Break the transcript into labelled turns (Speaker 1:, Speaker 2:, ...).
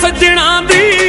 Speaker 1: ਸੱਜਣਾ ਦੀ